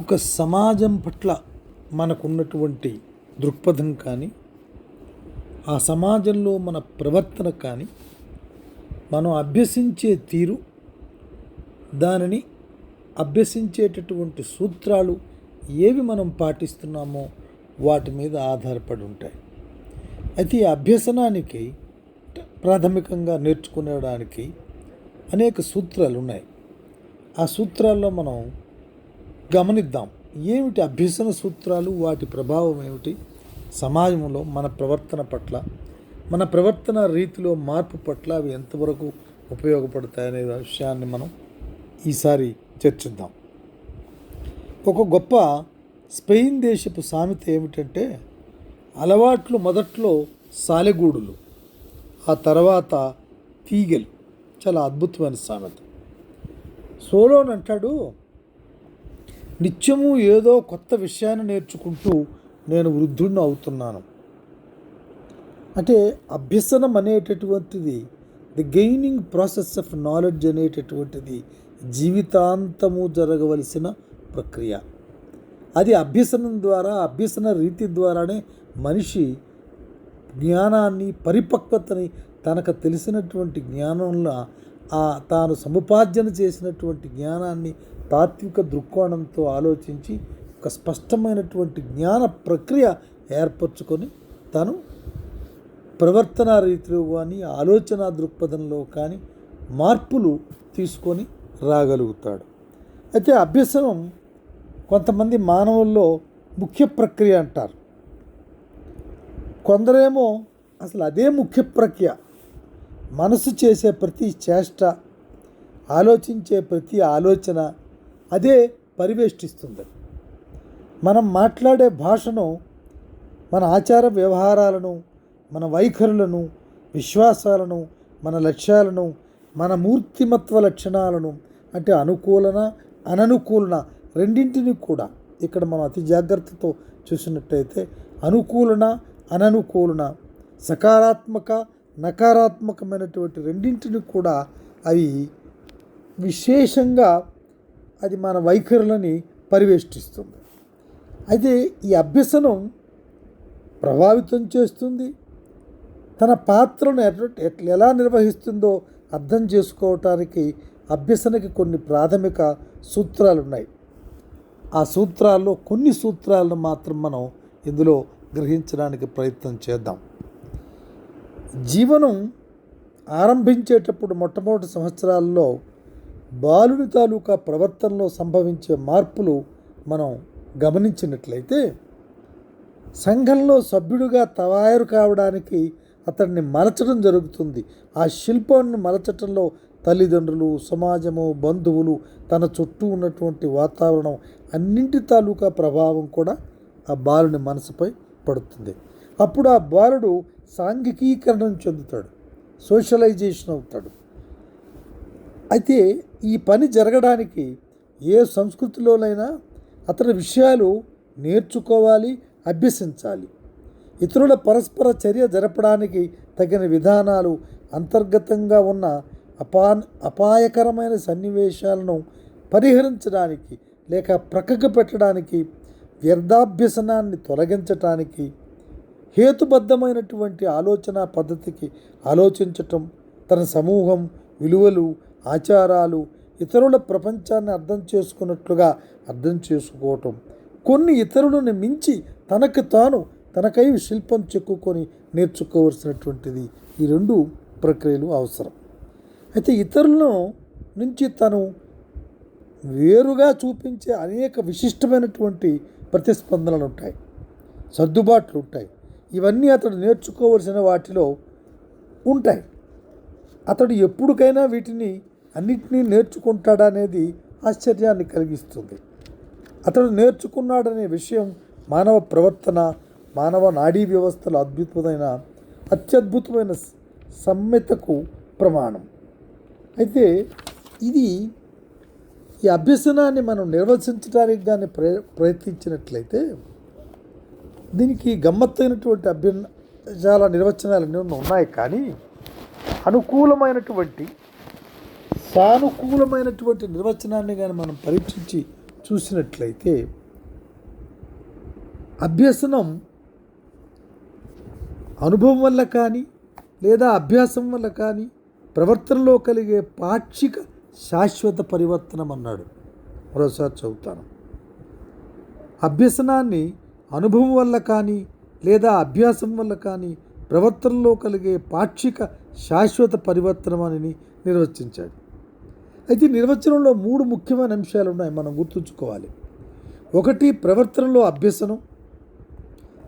ఒక సమాజం పట్ల మనకున్నటువంటి దృక్పథం కానీ ఆ సమాజంలో మన ప్రవర్తన కానీ మనం అభ్యసించే తీరు దానిని అభ్యసించేటటువంటి సూత్రాలు ఏవి మనం పాటిస్తున్నామో వాటి మీద ఆధారపడి ఉంటాయి. అయితే ఈ అభ్యసనానికి ప్రాథమికంగా నేర్చుకునేడానికి అనేక సూత్రాలు ఉన్నాయి ఆ సూత్రాల్లో మనం గమనిద్దాం. ఏమిటి అభ్యసన సూత్రాలు? వాటి ప్రభావం ఏమిటి? సమాజంలో మన ప్రవర్తన పట్ల మన ప్రవర్తన రీతిలో మార్పు పట్ల అవి ఎంతవరకు ఉపయోగపడతాయనే విషయాన్ని మనం ఈసారి చర్చిద్దాం. ఒక గొప్ప స్పెయిన్ దేశపు సామెత ఏమిటంటే అలవాట్లు మొదట్లో సాలెగూడులు ఆ తర్వాత తీగలు. చాలా అద్భుతమైన సామెత. సోలోన్ అంటాడు నిత్యము ఏదో కొత్త విషయాన్ని నేర్చుకుంటూ నేను వృద్ధుడిని అవుతున్నాను. అంటే అభ్యసనం అనేటటువంటిది the gaining process of knowledge అనేటటువంటిది జీవితాంతము జరగవలసిన ప్రక్రియ. అది అభ్యసనం ద్వారా అభ్యసన రీతి ద్వారానే మనిషి జ్ఞానాన్ని పరిపక్వతని తనకు తెలిసినటువంటి జ్ఞానంలో ఆ తాను సముపార్జన చేసినటువంటి జ్ఞానాన్ని తాత్విక దృక్కోణంతో ఆలోచించి ఒక స్పష్టమైనటువంటి జ్ఞాన ప్రక్రియ ఏర్పరచుకొని తను ప్రవర్తన రీతిలో కానీ ఆలోచన దృక్పథంలో కానీ మార్పులు తీసుకొని రాగలుగుతాడు. అయితే అభ్యసనం కొంతమంది మానవుల్లో ముఖ్య ప్రక్రియ అంటారు. కొందరేమో అసలు అదే ముఖ్య ప్రక్రియ. మనసు చేసే ప్రతి చేష్ట ఆలోచించే ప్రతి ఆలోచన అదే పరివేష్టిస్తుంది. మనం మాట్లాడే భాషను మన ఆచార వ్యవహారాలను మన వైఖరులను విశ్వాసాలను మన లక్ష్యాలను మన మూర్తిమత్వ లక్షణాలను అంటే అనుకూలన అననుకూలన రెండింటిని కూడా ఇక్కడ మనం అతి జాగ్రత్తతో చూసినట్టయితే అనుకూలన అననుకూలన సకారాత్మక నకారాత్మకమైనటువంటి రెండింటిని కూడా అవి విశేషంగా అది మన వైఖరులని పరివేష్టిస్తుంది. అయితే ఈ అభ్యసనం ప్రభావితం చేస్తుంది. తన పాత్రను ఎట్లా ఎలా నిర్వహిస్తుందో అర్థం చేసుకోవటానికి అభ్యసనకి కొన్ని ప్రాథమిక సూత్రాలు ఉన్నాయి ఆ సూత్రాల్లో కొన్ని సూత్రాలను మాత్రం మనం ఇందులో గ్రహించడానికి ప్రయత్నం చేద్దాం. జీవనం ఆరంభించేటప్పుడు మొట్టమొదటి సంవత్సరాల్లో బాలుని తాలూకా ప్రవర్తనలో సంభవించే మార్పులు మనం గమనించినట్లయితే సంఘంలో సభ్యుడిగా తయారు కావడానికి అతన్ని మలచడం జరుగుతుంది. ఆ శిల్పాన్ని మలచటంలో తల్లిదండ్రులు సమాజము బంధువులు తన చుట్టూ ఉన్నటువంటి వాతావరణం అన్నింటి తాలూకా ప్రభావం కూడా ఆ బాలుని మనసుపై పడుతుంది. అప్పుడు ఆ బాలుడు సాంఘికీకరణం చెందుతాడు సోషలైజేషన్ అవుతాడు. అయితే ఈ పని జరగడానికి ఏ సంస్కృతిలోనైనా అతని విషయాలు నేర్చుకోవాలి అభ్యసించాలి. ఇతరుల పరస్పర చర్య జరపడానికి తగిన విధానాలు అంతర్గతంగా ఉన్న అపా అపాయకరమైన సన్నివేశాలను పరిహరించడానికి లేక ప్రక్కకు పెట్టడానికి వ్యర్థాభ్యసనాన్ని తొలగించటానికి హేతుబద్ధమైనటువంటి ఆలోచన పద్ధతికి ఆలోచించటం తన సమూహం విలువలు ఆచారాలు ఇతరుల ప్రపంచాన్ని అర్థం చేసుకున్నట్లుగా అర్థం చేసుకోవటం. కొన్ని ఇతరులను మించి తనకు తాను తనకై శిల్పం చెక్కుకొని నేర్చుకోవలసినటువంటిది ఈ రెండు ప్రక్రియలు అవసరం. అయితే ఇతరులను నుంచి తను వేరుగా చూపించే అనేక విశిష్టమైనటువంటి ప్రతిస్పందనలు ఉంటాయి సర్దుబాట్లు ఉంటాయి. ఇవన్నీ అతడు నేర్చుకోవలసిన వాటిలో ఉంటాయి. అతడు ఎప్పటికైనా వీటిని అన్నింటినీ నేర్చుకుంటాడనేది ఆశ్చర్యాన్ని కలిగిస్తుంది. అతడు నేర్చుకున్నాడనే విషయం మానవ ప్రవర్తన మానవ నాడీ వ్యవస్థల అద్భుతమైన అత్యద్భుతమైన సమ్మెతకు ప్రమాణం. అయితే ఇది ఈ అభ్యసనాన్ని మనం నిర్వచించడానికి కానీ ప్రయ ప్రయత్నించినట్లయితే దీనికి గమ్మత్తైనటువంటి అభ్య చాలా నిర్వచనాలు ఎన్నో ఉన్నాయి. కానీ అనుకూలమైనటువంటి సానుకూలమైనటువంటి నిర్వచనాన్ని కానీ మనం పరీక్షించి చూసినట్లయితే అభ్యసనం అనుభవం వల్ల కానీ లేదా అభ్యాసం వల్ల కానీ ప్రవర్తనలో కలిగే పాక్షిక శాశ్వత పరివర్తనం అన్నాడు. మరోసారి చదువుతాను. అభ్యసనాన్ని అనుభవం వల్ల కానీ లేదా అభ్యాసం వల్ల కానీ ప్రవర్తనలో కలిగే పాక్షిక శాశ్వత పరివర్తనం అని నిర్వచించాడు. అయితే నిర్వచనంలో మూడు ముఖ్యమైన అంశాలు ఉన్నాయి మనం గుర్తుంచుకోవాలి. ఒకటి ప్రవర్తనలో అభ్యసనం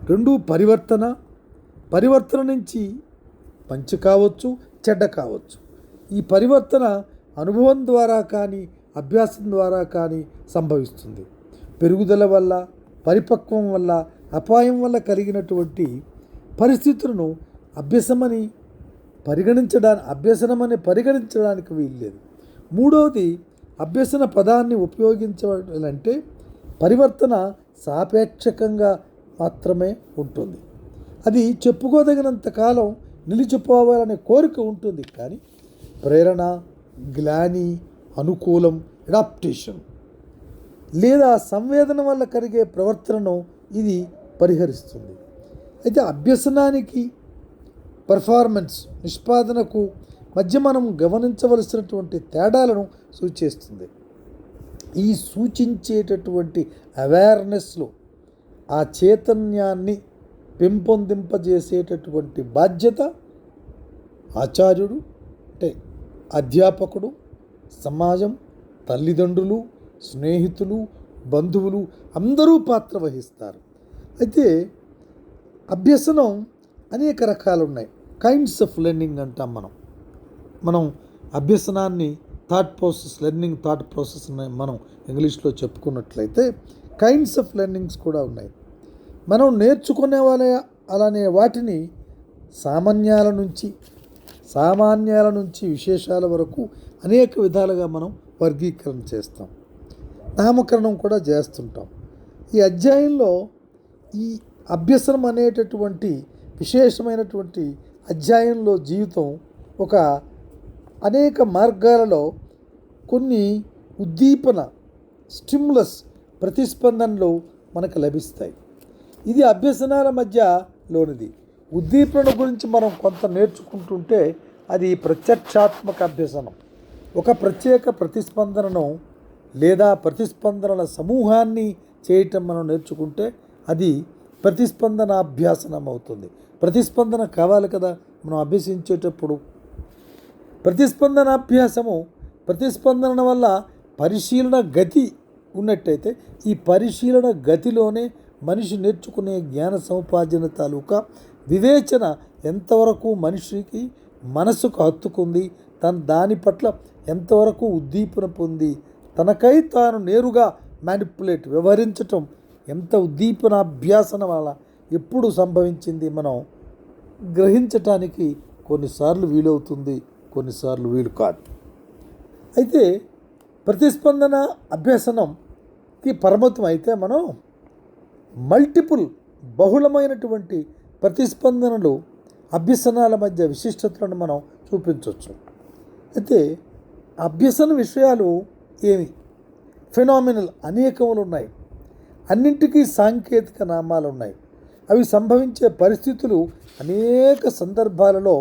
రెండు పరివర్తన పరివర్తన నుంచి మంచి కావచ్చు చెడ్డ కావచ్చు. ఈ పరివర్తన అనుభవం ద్వారా కానీ అభ్యాసం ద్వారా కానీ సంభవిస్తుంది. పెరుగుదల వల్ల పరిపక్వం వల్ల అపాయం వల్ల కలిగినటువంటి పరిస్థితులను అభ్యసమని పరిగణించడానికి అభ్యసనమని పరిగణించడానికి వీల్లేదు. మూడవది అభ్యసన పదాన్ని ఉపయోగించాలంటే పరివర్తన సాపేక్షకంగా మాత్రమే ఉంటుంది. అది చెప్పుకోదగినంత కాలం నిలిచిపోవాలనే కోరిక ఉంటుంది కానీ ప్రేరణ గ్లాని అనుకూలం అడాప్టేషన్ లేదా సంవేదన వల్ల కలిగే ప్రవర్తనను ఇది పరిహరిస్తుంది. అయితే అభ్యసనానికి పర్ఫార్మెన్స్ నిష్పాదనకు మధ్య మనం గమనించవలసినటువంటి తేడాలను సూచిస్తుంది. ఈ సూచించేటటువంటి అవేర్నెస్లో ఆ చైతన్యాన్ని పెంపొందింపజేసేటటువంటి బాధ్యత ఆచార్యుడు అంటే అధ్యాపకుడు సమాజం తల్లిదండ్రులు స్నేహితులు బంధువులు అందరూ పాత్ర వహిస్తారు. అయితే అభ్యసనం అనేక రకాలు ఉన్నాయి కైండ్స్ ఆఫ్ లెర్నింగ్ అంటాం మనం. మనం అభ్యసనాన్ని thought process learning thought process మనం ఇంగ్లీష్లో చెప్పుకున్నట్లయితే కైండ్స్ ఆఫ్ లెర్నింగ్స్ కూడా ఉన్నాయి. మనం నేర్చుకునే వాళ్ళ అలానే వాటిని సామాన్యాల నుంచి సామాన్యాల నుంచి విశేషాల వరకు అనేక విధాలుగా మనం వర్గీకరణ చేస్తాం. నామకరణం కూడా చేస్తుంటాం. ఈ అధ్యాయంలో ఈ అభ్యసనం అనేటటువంటి విశేషమైనటువంటి అధ్యాయంలో జీవితం ఒక అనేక మార్గాలలో కొన్ని ఉద్దీపన స్టిమ్యులస్ ప్రతిస్పందనలు మనకు లభిస్తాయి. ఇది అభ్యసనాల మధ్య లోనిది. ఉద్దీపన గురించి మనం కొంత నేర్చుకుంటుంటే అది ప్రత్యక్షాత్మక అభ్యసనం. ఒక ప్రత్యేక ప్రతిస్పందనను లేదా ప్రతిస్పందనల సమూహాన్ని చేయటం మనం నేర్చుకుంటే అది ప్రతిస్పందన అభ్యాసనం అవుతుంది. ప్రతిస్పందన కావాలి కదా మనం అభ్యసించేటప్పుడు. ప్రతిస్పందన అభ్యాసము ప్రతిస్పందన వల్ల పరిశీలన గతి ఉన్నట్టయితే ఈ పరిశీలన గతిలోనే మనిషి నేర్చుకునే జ్ఞాన సముపార్జన తాలూకా వివేచన ఎంతవరకు మనిషికి మనసుకు హత్తుకుంది తన దాని పట్ల ఎంతవరకు ఉద్దీపన పొంది తనకై తాను నేరుగా మ్యానిపులేట్ వ్యవహరించటం ఎంత ఉద్దీపన అభ్యాసన వల్ల ఎప్పుడు సంభవించింది మనం గ్రహించటానికి కొన్నిసార్లు వీలవుతుంది. కొన్నిసార్లు వీలు కాదు. అయితే ప్రతిస్పందన అభ్యసనంకి పరమతం అయితే మనం మల్టిపుల్ బహుళమైనటువంటి ప్రతిస్పందనలు అభ్యసనాల మధ్య విశిష్టతలను మనం చూపించవచ్చు అయితే అభ్యసన విషయాలు ఏమి ఫినామినల్ అనేకములు ఉన్నాయి. అన్నింటికీ సాంకేతిక నామాలు ఉన్నాయి. అవి సంభవించే పరిస్థితులు అనేక సందర్భాలలో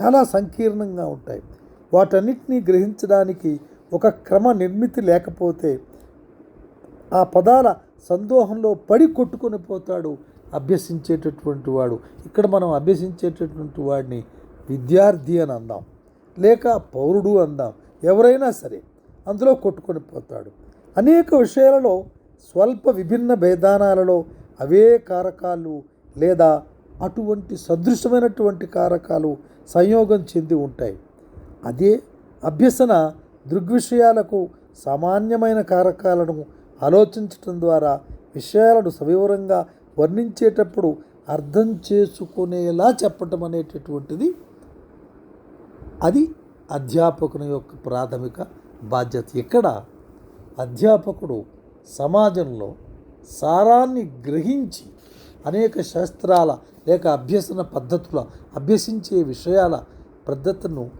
చాలా సంకీర్ణంగా ఉంటాయి. వాటన్నిటినీ గ్రహించడానికి ఒక క్రమ నిర్మితి లేకపోతే ఆ పదాల సందోహంలో పడి కొట్టుకొని పోతాడు అభ్యసించేటటువంటి వాడు. ఇక్కడ మనం అభ్యసించేటటువంటి వాడిని విద్యార్థి అని అందాం. లేక పౌరుడు అందాం. ఎవరైనా సరే అందులో కొట్టుకొని పోతాడు. అనేక విషయాలలో స్వల్ప విభిన్న భేదానాలలో అవే కారకాలు లేదా అటువంటి సదృశమైనటువంటి కారకాలు సంయోగం చెంది ఉంటాయి. అదే అభ్యసన దృగ్విషయాలకు సామాన్యమైన కారకాలను ఆలోచించటం ద్వారా విషయాలను సవివరంగా వర్ణించేటప్పుడు అర్థం చేసుకునేలా చెప్పటం అనేటటువంటిది అది అధ్యాపకుని యొక్క ప్రాథమిక బాధ్యత. ఇక్కడ అధ్యాపకుడు సమాజంలో సారాన్ని గ్రహించి అనేక శాస్త్రాల లేక అభ్యసన పద్ధతుల అభ్యసించే విషయాల పద్ధతులను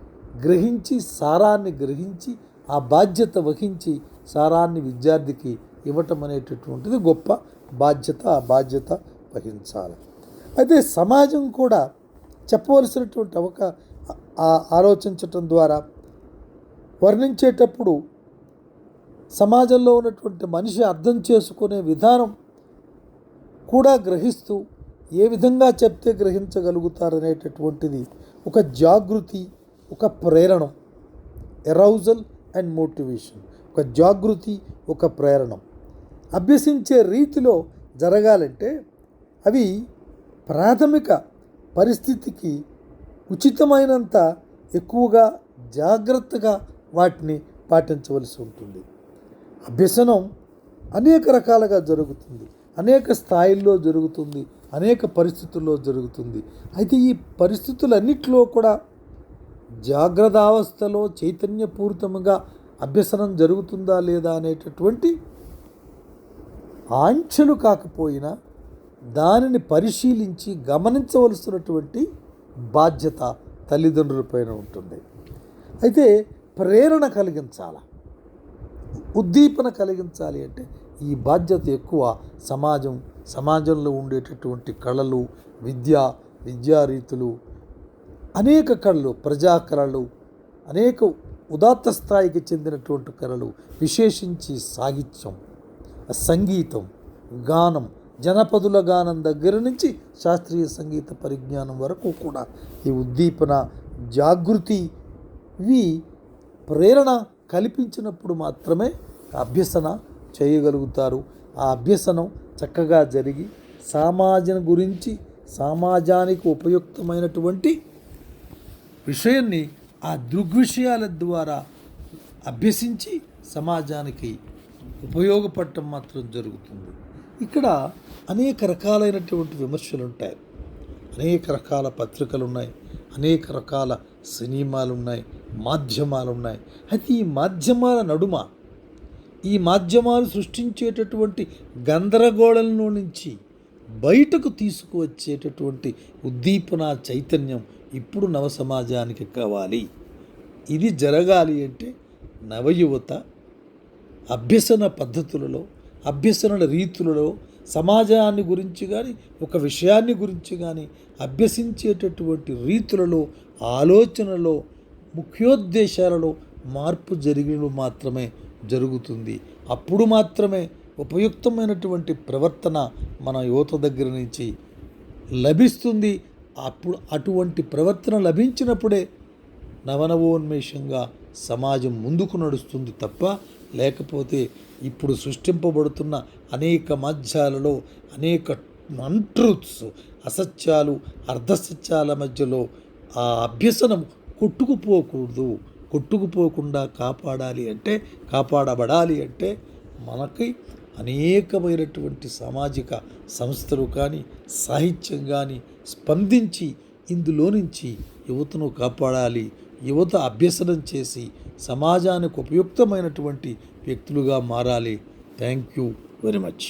గ్రహించి సారాన్ని గ్రహించి ఆ బాధ్యత వహించి సారాన్ని విద్యార్థికి ఇవ్వటం అనేటటువంటిది గొప్ప బాధ్యత ఆ బాధ్యత వహించాలి. అయితే సమాజం కూడా చెప్పవలసినటువంటి ఒక ఆలోచించటం ద్వారా వర్ణించేటప్పుడు సమాజంలో ఉన్నటువంటి మనిషి అర్థం చేసుకునే విధానం కూడా గ్రహిస్తూ ఏ విధంగా చెప్తే గ్రహించగలుగుతారనేటటువంటిది ఒక జాగృతి ఒక ప్రేరణం ఎరౌజల్ అండ్ మోటివేషన్ ఒక జాగృతి ఒక ప్రేరణం. అభ్యసించే రీతిలో జరగాలంటే అవి ప్రాథమిక పరిస్థితికి ఉచితమైనంత ఎక్కువగా జాగ్రత్తగా వాటిని పాటించవలసి ఉంటుంది. అభ్యసనం అనేక రకాలుగా జరుగుతుంది. అనేక స్థాయిల్లో జరుగుతుంది అనేక పరిస్థితుల్లో జరుగుతుంది. అయితే ఈ పరిస్థితులన్నిటిలో కూడా జాగ్రత్తావస్థలో చైతన్యపూరితముగా అభ్యసనం జరుగుతుందా లేదా అనేటటువంటి ఆంక్షలు కాకపోయినా దానిని పరిశీలించి గమనించవలసినటువంటి బాధ్యత తల్లిదండ్రులపైన ఉంటుంది. అయితే ప్రేరణ కలిగించాల? ఉద్దీపన కలిగించాలి అంటే ఈ బాధ్యత ఎక్కువ సమాజం సమాజంలో ఉండేటటువంటి కళలు విద్య విద్యారీతులు అనేక కళలు ప్రజా కళలు అనేక ఉదాత్త స్థాయికి చెందినటువంటి కళలు విశేషించి సాహిత్యం సంగీతం గానం జనపదుల గానం దగ్గర నుంచి శాస్త్రీయ సంగీత పరిజ్ఞానం వరకు కూడా ఈ ఉద్దీపన జాగృతి ఇవి ప్రేరణ కల్పించినప్పుడు మాత్రమే అభ్యసన చేయగలుగుతారు. ఆ అభ్యసనం చక్కగా జరిగి సమాజం గురించి సమాజానికి ఉపయుక్తమైనటువంటి విషయాన్ని ఆ దృగ్విషయాల ద్వారా అభ్యసించి సమాజానికి ఉపయోగపడటం మాత్రం జరుగుతుంది. ఇక్కడ అనేక రకాలైనటువంటి విమర్శలు ఉంటాయి. అనేక రకాల పత్రికలు ఉన్నాయి అనేక రకాల సినిమాలు ఉన్నాయి మాధ్యమాలు ఉన్నాయి అయితే ఈ మాధ్యమాల నడుమ ఈ మాధ్యమాలు సృష్టించేటటువంటి గందరగోళంలో నుంచి బయటకు తీసుకువచ్చేటటువంటి ఉద్దీపన చైతన్యం ఇప్పుడు నవ సమాజానికి కావాలి. ఇది జరగాలి అంటే నవయువత అభ్యసన పద్ధతులలో అభ్యసన రీతులలో సమాజాన్ని గురించి కానీ ఒక విషయాన్ని గురించి కానీ అభ్యసించేటటువంటి రీతులలో ఆలోచనలో ముఖ్యోద్దేశాలలో మార్పు జరిగిన మాత్రమే జరుగుతుంది. అప్పుడు మాత్రమే ఉపయుక్తమైనటువంటి ప్రవర్తన మన యువత దగ్గర నుంచి లభిస్తుంది. అప్పుడు అటువంటి ప్రవర్తన లభించినప్పుడే నవనవోన్మేషంగా సమాజం ముందుకు నడుస్తుంది తప్ప లేకపోతే ఇప్పుడు సృష్టింపబడుతున్న అనేక మాధ్యాలలో అనేక అన్ట్రూత్స్ అసత్యాలు అర్ధసత్యాల మధ్యలో ఆ అభ్యసనం కొట్టుకుపోకూడదు. కొట్టుకుపోకుండా కాపాడాలి అంటే కాపాడబడాలి అంటే మనకి అనేకమైనటువంటి సామాజిక సంస్థలు కానీ సాహిత్యం కానీ స్పందించి ఇందులో నుంచి యువతను కాపాడాలి. యువత అభ్యసనం చేసి సమాజానికి ఉపయుక్తమైనటువంటి వ్యక్తులుగా మారాలి. Thank you very much.